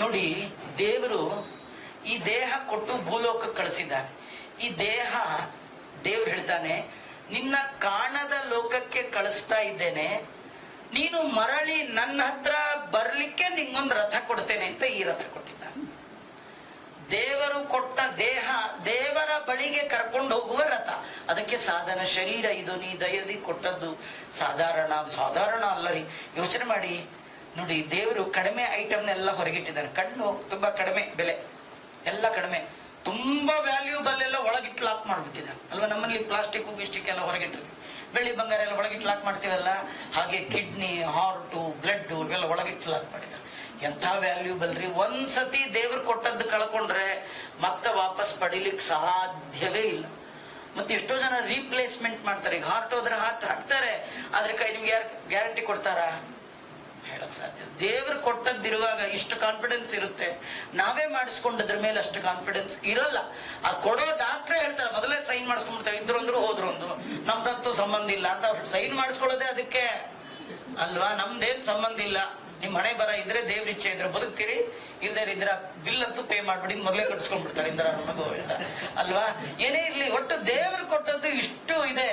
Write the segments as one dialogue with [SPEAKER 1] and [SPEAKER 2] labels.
[SPEAKER 1] ನೋಡಿ, ದೇವರು ಈ ದೇಹ ಕೊಟ್ಟು ಭೂಲೋಕಕ್ಕೆ ಕಳಿಸಿದ ಈ ದೇಹ ದೇವ್ರು ಹೇಳ್ತಾನೆ, ನಿನ್ನ ಕಾಣದ ಲೋಕಕ್ಕೆ ಕಳಿಸ್ತಾ ಇದ್ದೇನೆ, ನೀನು ಮರಳಿ ನನ್ನ ಹತ್ರ ಬರ್ಲಿಕ್ಕೆ ನಿಂಗೊಂದು ರಥ ಕೊಡ್ತೇನೆ ಅಂತ ಈ ರಥ ಕೊಟ್ಟಿದ್ದಾನೆ ದೇವರು ಕೊಟ್ಟ ದೇಹ ದೇವರ ಬಳಿಗೆ ಕರ್ಕೊಂಡು ಹೋಗುವ ರಥ. ಅದಕ್ಕೆ ಸಾಧನ ಶರೀರ ಇದು, ನೀ ದಯದಿ ಕೊಟ್ಟದ್ದು. ಸಾಧಾರಣ ಸಾಧಾರಣ ಅಲ್ಲ ರೀ ಯೋಚನೆ ಮಾಡಿ. ನೋಡಿ, ದೇವರು ಕಡಿಮೆ ಐಟಮ್ನೆಲ್ಲ ಹೊರಗಿಟ್ಟಿದ್ದಾನೆ ಕಣ್ಣು ತುಂಬಾ ಕಡಿಮೆ ಬೆಲೆ. ಎಲ್ಲ ಕಡಿಮೆ. ತುಂಬಾ ವ್ಯಾಲ್ಯೂಬಲ್ ಎಲ್ಲ ಒಳಗಿಟ್ಟು ಲಾಕ್ ಮಾಡ್ಬಿಟ್ಟಿದ್ದಾರೆ ಅಲ್ವಾ? ನಮ್ಮಲ್ಲಿ ಪ್ಲಾಸ್ಟಿಕ್ ಗಿಸ್ಟಿಕ್ ಎಲ್ಲ ಹೊರಗಿಟ್ಟಿರ್ತೀವಿ ಬೆಳ್ಳಿ ಬಂಗಾರ ಎಲ್ಲ ಒಳಗಿಟ್ಟು ಲಾಕ್ ಮಾಡ್ತೀವಲ್ಲ? ಹಾಗೆ ಕಿಡ್ನಿ ಹಾರ್ಟು ಬ್ಲಡ್ ಇವೆಲ್ಲ ಒಳಗಿಟ್ಟು ಲಾಕ್ ಮಾಡಿದ್ದಾರೆ ಎಂಥ ವ್ಯಾಲ್ಯೂಬಲ್ ರೀ ಒಂದ್ಸತಿ ದೇವ್ರು ಕೊಟ್ಟದ್ದು ಕಳ್ಕೊಂಡ್ರೆ ಮತ್ತೆ ವಾಪಸ್ ಪಡಿಲಿಕ್ಕೆ ಸಾಧ್ಯವೇ ಇಲ್ಲ. ಮತ್ತೆ ಎಷ್ಟೋ ಜನ ರೀಪ್ಲೇಸ್ಮೆಂಟ್ ಮಾಡ್ತಾರೆ. ಈಗ ಹಾರ್ಟ್ ಹೋದ್ರೆ ಹಾರ್ಟ್ ಹಾಕ್ತಾರೆ. ಆದ್ರೆ ಕೈ ನಿಮ್ಗೆ ಯಾರು ಗ್ಯಾರಂಟಿ ಕೊಡ್ತಾರಾ? ಹೇಳಕ್ ಸಾಧ್ಯ. ದೇವ್ರು ಕೊಟ್ಟದ್ದಿರುವಾಗ ಇಷ್ಟು ಕಾನ್ಫಿಡೆನ್ಸ್ ಇರುತ್ತೆ. ನಾವೇ ಮಾಡಿಸ್ಕೊಂಡದ್ರ ಮೇಲೆ ಅಷ್ಟು ಕಾನ್ಫಿಡೆನ್ಸ್ ಇರಲ್ಲ. ಆ ಕೊಡೋ ಡಾಕ್ಟ್ರೇ ಹೇಳ್ತಾರೆ, ಮೊದಲೇ ಸೈನ್ ಮಾಡಿಸ್ಕೊಂಡ್ಬಿಡ್ತಾರೆ ಇದ್ರು ಅಂದ್ರು, ಹೋದ್ರು ಒಂದು ನಮ್ದಂತೂ ಸಂಬಂಧ ಇಲ್ಲ ಅಂತ ಸೈನ್ ಮಾಡಿಸ್ಕೊಳ್ಳೋದೇ ಅದಕ್ಕೆ. ಅಲ್ವಾ? ನಮ್ದೇನ್ ಸಂಬಂಧ ಇಲ್ಲ. ನಿಮ್ ಹಣೆ ಬರ ಇದ್ರೆ ದೇವ್ರ ಇಚ್ಛೆ ಇದ್ರೆ ಬದುಕ್ತೀರಿ. ಇಲ್ದೇ ಇದ್ರ ಬಿಲ್ ಅಂತೂ ಪೇ ಮಾಡ್ಬಿಡಿ ಮೊದಲೇ ಕಟ್ಸ್ಕೊಂಡ್ಬಿಡ್ತಾರೆ ಇಂದ್ರ ಗೋವಿಂದ ಅಲ್ವಾ? ಏನೇ ಇರ್ಲಿ, ಒಟ್ಟು ದೇವರು ಕೊಟ್ಟದ್ದು ಇಷ್ಟು ಇದೆ.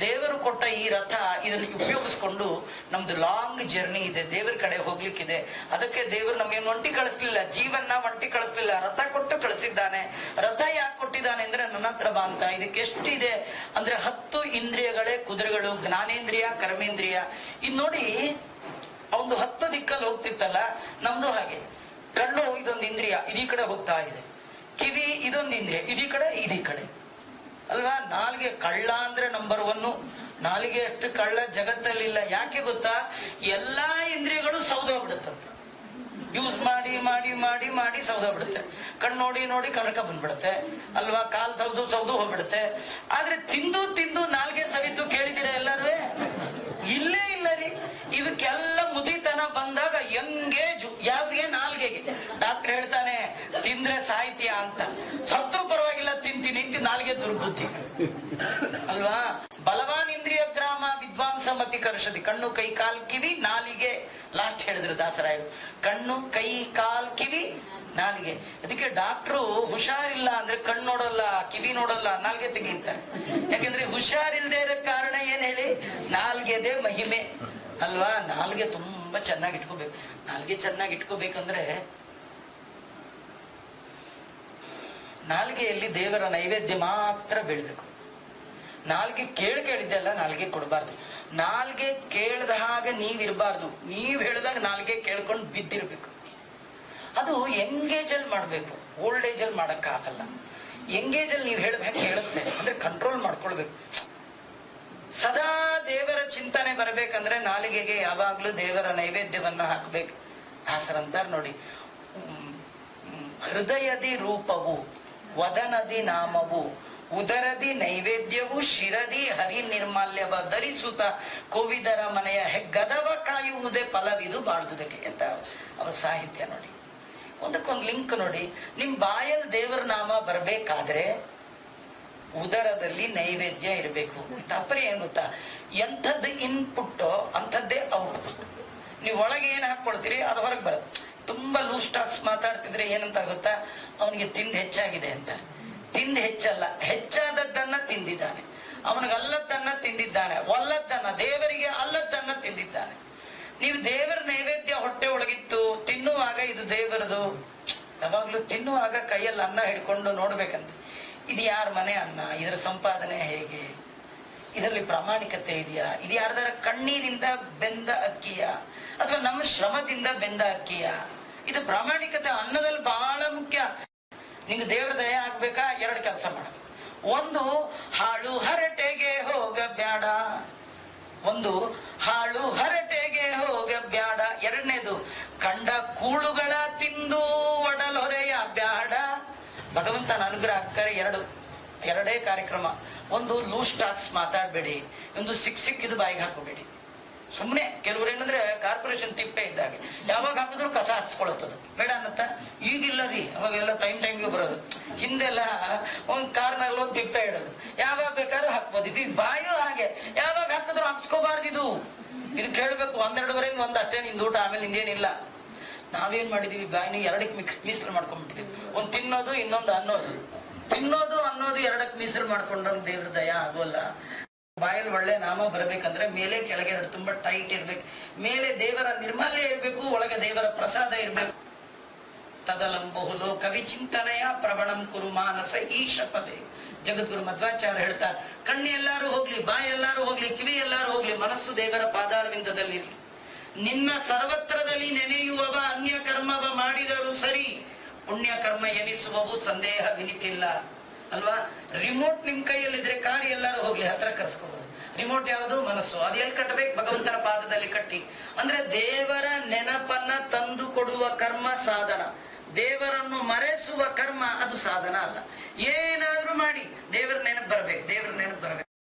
[SPEAKER 1] ದೇವರು ಕೊಟ್ಟ ಈ ರಥ ಇದನ್ನ ಉಪಯೋಗಿಸ್ಕೊಂಡು ನಮ್ದು ಲಾಂಗ್ ಜರ್ನಿ ಇದೆ. ದೇವರ ಕಡೆ ಹೋಗ್ಲಿಕ್ಕಿದೆ. ಅದಕ್ಕೆ ದೇವರು ನಮ್ಗೆ ಒಂಟಿ ಕಳಿಸ್ಲಿಲ್ಲ. ಜೀವನ ಒಂಟಿ ಕಳಿಸ್ಲಿಲ್ಲ. ರಥ ಕೊಟ್ಟು ಕಳಿಸಿದ್ದಾನೆ. ರಥ ಯಾಕೆ ಕೊಟ್ಟಿದ್ದಾನೆ ಅಂದ್ರೆ ನನ್ನ ಹತ್ರ ಬಾ ಅಂತ. ಇದಕ್ಕೆ ಎಷ್ಟಿದೆ? ಅಂದ್ರೆ ಹತ್ತು ಇಂದ್ರಿಯಗಳೇ ಕುದುರೆಗಳು. ಜ್ಞಾನೇಂದ್ರಿಯ, ಕರ್ಮೇಂದ್ರಿಯ. ಇದು ನೋಡಿ ಅವನು ಹತ್ತು ದಿಕ್ಕಲ್ಲಿ ಹೋಗ್ತಿತ್ತಲ್ಲ? ನಮ್ದು ಹಾಗೆ. ಕಣ್ಣು ಇದೊಂದು ಇಂದ್ರಿಯ ಇದೀ ಕಡೆ ಹೋಗ್ತಾ ಇದೆ. ಕಿವಿ ಇದೊಂದು ಇಂದ್ರಿಯ ಇದೀ ಕಡೆ ಇದೀ ಕಡೆ. ಅಲ್ವಾ? ನಾಲ್ಗೆ ಕಳ್ಳ ಅಂದ್ರೆ ನಂಬರ್ ಒನ್ ನಾಲಿಗೆ ಅಷ್ಟು ಕಳ್ಳ ಜಗತ್ತಲ್ಲಿಲ್ಲ. ಯಾಕೆ ಗೊತ್ತಾ? ಎಲ್ಲಾ ಇಂದ್ರಿಯಗಳು ಸೌದೋಗ್ಬಿಡುತ್ತಂತ. ಯೂಸ್ ಮಾಡಿ ಮಾಡಿ ಮಾಡಿ ಮಾಡಿ ಸೌದ ಬಿಡುತ್ತೆ ಕಣ್ಣು ನೋಡಿ ನೋಡಿ ಕನಕ ಬಂದ್ಬಿಡುತ್ತೆ. ಅಲ್ವಾ? ಕಾಲ್ ಸೌದು ಸೌದು ಹೋಗ್ಬಿಡುತ್ತೆ. ಆದ್ರೆ ತಿಂದು ತಿಂದು ನಾಲ್ಗೆ ಸವಿತು ಕೇಳಿದಿರ ಎಲ್ಲರೂ ಇಲ್ಲೇ ಇಲ್ಲ ರೀ. ಇವಕ್ಕೆಲ್ಲ ಮುದಿತನ ಬಂದಾಗ ಯಂಗೇಜು, ಯಾವ್ದಿಗೆ? ನಾಲ್ಗೆಗೆ. ಡಾಕ್ಟರ್ ಹೇಳ್ತಾನೆ, ತಿಂದ್ರೆ ಸಾಹಿತ್ಯ ಅಂತ. ಸತ್ರು ಪರವಾಗಿಲ್ಲ, ತಿಂತೀನಿ ಅಂತ ನಾಲ್ಗೆ ದುರ್ಬುದ್ಧಿ. ಅಲ್ವಾ? ಬಲವಾನ್ ಇಂದ್ರಿಯ ಗ್ರಾಮ ವಿದ್ವಾಂಸ ಮತಿ ಕರ್ಷದಿ ಕಣ್ಣು, ಕೈ, ಕಾಲ್, ಕಿವಿ, ನಾಲಿಗೆ. ಲಾಸ್ಟ್ ಹೇಳಿದ್ರು ದಾಸರಾಯರು. ಕಣ್ಣು, ಕೈ, ಕಾಲ್, ಕಿವಿ, ನಾಲಿಗೆ. ಅದಕ್ಕೆ ಡಾಕ್ಟ್ರು ಹುಷಾರಿಲ್ಲ ಅಂದ್ರೆ ಕಣ್ಣು ನೋಡಲ್ಲ, ಕಿವಿ ನೋಡಲ್ಲ, ನಾಲ್ಗೆ ತೆಗೀತಾರೆ. ಯಾಕಂದ್ರೆ ಹುಷಾರಿಲ್ದೇ ಇರೋ ಕಾರಣ ಏನ್ ಹೇಳಿ? ನಾಲ್ಗೆದೆ ಮಹಿಮೆ. ಅಲ್ವಾ? ನಾಲ್ಗೆ ತುಂಬಾ ಚೆನ್ನಾಗಿ ಇಟ್ಕೋಬೇಕು. ನಾಲ್ಗೆ ಚೆನ್ನಾಗಿ ಇಟ್ಕೋಬೇಕಂದ್ರೆ ನಾಲ್ಗೆಯಲ್ಲಿ ದೇವರ ನೈವೇದ್ಯ ಮಾತ್ರ ಬೀಳ್ಬೇಕು. ನಾಲ್ಗೆ ಕೇಳ್ ಕೇಳಿದ್ದೆ ಅಲ್ಲ, ನಾಲ್ಗೆ ಕೊಡಬಾರ್ದು. ನಾಲ್ಗೆ ಕೇಳ್ದ ಹಾಗೆ ನೀವಿರಬಾರ್ದು. ನೀವ್ ಹೇಳಿದಾಗ ನಾಲ್ಗೆ ಕೇಳ್ಕೊಂಡು ಬಿದ್ದಿರ್ಬೇಕು. ಅದು ಎಂಗೇಜ್ ಅಲ್ಲಿ ಮಾಡ್ಬೇಕು. ಓಲ್ಡ್ ಏಜ್ ಅಲ್ಲಿ ಮಾಡಕ್ ಆಗಲ್ಲ. ಎಂಗೇಜ್ ಅಲ್ಲಿ ನೀವು ಹೇಳಿದ ಹಾಗೆ ಕೇಳುತ್ತೆ ಅಂದ್ರೆ ಕಂಟ್ರೋಲ್ ಮಾಡ್ಕೊಳ್ಬೇಕು. ಸದಾ ಚಿಂತನೆ ಬರಬೇಕಂದ್ರೆ ನಾಲಿಗೆಗೆ ಯಾವಾಗ್ಲೂ ದೇವರ ನೈವೇದ್ಯವನ್ನ ಹಾಕ್ಬೇಕು. ದಾಸರಂತಾರ ನೋಡಿ ಹೃದಯದಿ ರೂಪವು, ವದನದಿ ನಾಮವು, ಉದರದಿ ನೈವೇದ್ಯವು, ಶಿರದಿ ಹರಿ ನಿರ್ಮಾಲ್ಯವ ಧರಿಸುತ್ತ ಕೋವಿದರ ಮನೆಯ ಹೆಗ್ಗದವ ಕಾಯುವುದೇ ಫಲವಿದು ಬಾಳ್ದುದಕ್ಕೆ ಅಂತ ಅವರ ಸಾಹಿತ್ಯ ನೋಡಿ. ಒಂದಕ್ಕೊಂದು ಲಿಂಕ್ ನೋಡಿ, ನಿಮ್ ಬಾಯಲ್ಲಿ ದೇವರ ನಾಮ ಬರಬೇಕಾದ್ರೆ ಉದರದಲ್ಲಿ ನೈವೇದ್ಯ ಇರಬೇಕು. ತಾತ್ಪರ್ಯ ಏನ್ ಗೊತ್ತಾ? ಎಂಥದ್ದು ಇನ್ಪುಟ್ ಅಂಥದ್ದೇ ಔಟ್ಪುಟ್ ನೀವು ಒಳಗೆ ಏನ್ ಹಾಕೊಳ್ತೀರಿ ಅದು ಹೊರಗೆ ಬರುತ್ತೆ. ತುಂಬಾ ಲೂಸ್ ಟಾಕ್ಸ್ ಮಾತಾಡ್ತಿದ್ರೆ ಏನಂತ ಗೊತ್ತಾ? ಅವನಿಗೆ ತಿಂದು ಹೆಚ್ಚಾಗಿದೆ ಅಂತ. ತಿಂದು ಹೆಚ್ಚಲ್ಲ. ಹೆಚ್ಚಾದದ್ದನ್ನ ತಿಂದಿದ್ದಾನೆ. ಅವನಿಗೆ ಅಲ್ಲದ್ದನ್ನ ತಿಂದಿದ್ದಾನೆ. ಒಲ್ಲದ್ದನ್ನ, ದೇವರಿಗೆ ಅಲ್ಲದ್ದನ್ನ ತಿಂದಿದ್ದಾನೆ. ನೀವು ದೇವರ ನೈವೇದ್ಯ ಹೊಟ್ಟೆ ಒಳಗಿತ್ತು, ತಿನ್ನುವಾಗ ಇದು ದೇವರದು. ಯಾವಾಗ್ಲೂ ತಿನ್ನುವಾಗ ಕೈಯಲ್ಲಿ ಅನ್ನ ಹಿಡ್ಕೊಂಡು ನೋಡ್ಬೇಕಂತ. ಇದು ಯಾರ ಮನೆ ಅನ್ನ? ಇದರ ಸಂಪಾದನೆ ಹೇಗೆ? ಇದರಲ್ಲಿ ಪ್ರಾಮಾಣಿಕತೆ ಇದೆಯಾ? ಇದು ಯಾರ್ದಾರ ಕಣ್ಣೀರಿಂದ ಬೆಂದ ಅಕ್ಕಿಯ? ಅಥವಾ ನಮ್ಮ ಶ್ರಮದಿಂದ ಬೆಂದ ಅಕ್ಕಿಯ? ಇದು ಪ್ರಾಮಾಣಿಕತೆ ಅನ್ನದಲ್ಲಿ ಬಹಳ ಮುಖ್ಯ. ನಿಂಗೆ ದೇವರ ದಯ ಆಗ್ಬೇಕಾ? ಎರಡು ಕೆಲಸ ಮಾಡ. ಒಂದು, ಹಾಳು ಹರಟೆಗೆ ಹೋಗ ಬ್ಯಾಡ ಒಂದು, ಹಾಳು ಹರಟೆಗೆ ಹೋಗ ಬ್ಯಾಡ ಎರಡನೇದು, ಕಂಡ ಕೂಳುಗಳ ತಿಂದು ಒಡಲೊರೆಯ ಬ್ಯಾಡ. ಭಗವಂತನ ಅನುಗ್ರಹ ಅಕ್ಕರೆ ಎರಡು, ಎರಡೇ ಕಾರ್ಯಕ್ರಮ. ಒಂದು ಲೂಸ್ ಟಾಕ್ಸ್ ಮಾತಾಡಬೇಡಿ. ಒಂದು, ಸಿಕ್ ಸಿಕ್ಕಿದು ಬಾಯಿಗೆ ಹಾಕೋಬೇಡಿ ಸುಮ್ಮನೆ ಕೆಲವ್ರು ಏನಂದ್ರೆ ಕಾರ್ಪೊರೇಷನ್ ತಿಪ್ಪೆ ಇದ್ದಾಗ ಯಾವಾಗ ಹಾಕಿದ್ರು ಕಸ ಹಚ್ಕೊಳತ್ತದ. ಬೇಡ ಅನ್ನತ್ತ? ಈಗಿಲ್ಲ ರೀ ಅವಾಗೆಲ್ಲ ಟೈಮ್ ಟೈಮ್ಗೆ ಬರೋದು. ಹಿಂದೆಲ್ಲ ಒಂದ್ ಕಾರ್ನಲ್ಲಿ ಒಂದು ತಿಪ್ಪೆ ಇಡೋದು. ಯಾವಾಗ ಬೇಕಾದ್ರೂ ಹಾಕ್ಬೋದು. ಇದು ಬಾಯು ಹಾಗೆ. ಯಾವಾಗ ಹಾಕಿದ್ರು ಹಾಕ್ಸ್ಕೋಬಾರ್ದು ಇದು. ಇದು ಕೇಳ್ಬೇಕು. ಒಂದೆರಡುವರೆ ಒಂದ್ ಅಷ್ಟೇ ನಿಂದು ಊಟ. ಆಮೇಲೆ ನಿಂದೇನಿಲ್ಲ ನಾವೇನ್ ಮಾಡಿದೀವಿ ಬಾಯಿನ ಎರಡಕ್ಕೆ ಮಿಕ್ಸ್ ಮೀಸಲು ಮಾಡ್ಕೊಂಡ್ಬಿಟ್ಟಿದೀವಿ. ಒಂದ್ ತಿನ್ನೋದು, ಇನ್ನೊಂದು ಅನ್ನೋದು. ತಿನ್ನೋದು, ಅನ್ನೋದು ಎರಡಕ್ಕೆ ಮೀಸಲು ಮಾಡ್ಕೊಂಡ್ರೆ ದೇವ್ರ ದಯ ಆಗೋಲ್ಲ ಬಾಯಲ್ಲಿ ಒಳ್ಳೆ ನಾಮ ಬರಬೇಕಂದ್ರೆ ಮೇಲೆ ಕೆಳಗೆ ಎರಡು ತುಂಬಾ ಟೈಟ್ ಇರ್ಬೇಕು. ಮೇಲೆ ದೇವರ ನಿರ್ಮಲ್ಯ ಇರ್ಬೇಕು, ಒಳಗೆ ದೇವರ ಪ್ರಸಾದ ಇರ್ಬೇಕು. ತದಲಂಬಹು ಕವಿ ಚಿಂತನೆಯ ಪ್ರವಣಂ ಕುರು ಮಾನಸ ಈಶ ಪದೇ ಜಗದ್ಗುರು ಮಧ್ವಾಚಾರ್ಯ ಹೇಳ್ತಾರೆ ಕಣ್ಣು ಎಲ್ಲಾರು ಹೋಗ್ಲಿ ಬಾಯಿ ಎಲ್ಲಾರು ಹೋಗ್ಲಿ ಕಿವಿ ಎಲ್ಲಾರು ಹೋಗ್ಲಿ, ಮನಸ್ಸು ದೇವರ ಪಾದಾರವಿಂದದಲ್ಲಿರ್ಲಿ ನಿನ್ನ ಸರ್ವತ್ರದಲ್ಲಿ ನೆನೆಯುವವ ಅನ್ಯ ಕರ್ಮವ ಮಾಡಿದರೂ ಸರಿ ಪುಣ್ಯ ಕರ್ಮ ಎನಿಸುವವು ಸಂದೇಹ ವಿನಿತಿಲ್ಲ. ಅಲ್ವಾ? ರಿಮೋಟ್ ನಿಮ್ ಕೈಯಲ್ಲಿದ್ರೆ ಕಾರ್ ಎಲ್ಲಾರು ಹೋಗ್ಲಿ, ಹತ್ರ ಕರ್ಸ್ಕೋಬಹುದು ರಿಮೋಟ್ ಯಾವುದು ಮನಸ್ಸು, ಅದು ಎಲ್ಲಿ ಕಟ್ಟಬೇಕು ಭಗವಂತನ ಪಾದದಲ್ಲಿ ಕಟ್ಟಿ. ಅಂದ್ರೆ ದೇವರ ನೆನಪನ್ನ ತಂದು ಕೊಡುವ ಕರ್ಮ ಸಾಧನ. ದೇವರನ್ನು ಮರೆಸುವ ಕರ್ಮ ಅದು ಸಾಧನ ಅಲ್ಲ. ಏನಾದ್ರೂ ಮಾಡಿ, ದೇವರ ನೆನಪು ಬರಬೇಕು, ದೇವರ ನೆನಪು ಬರಬೇಕು.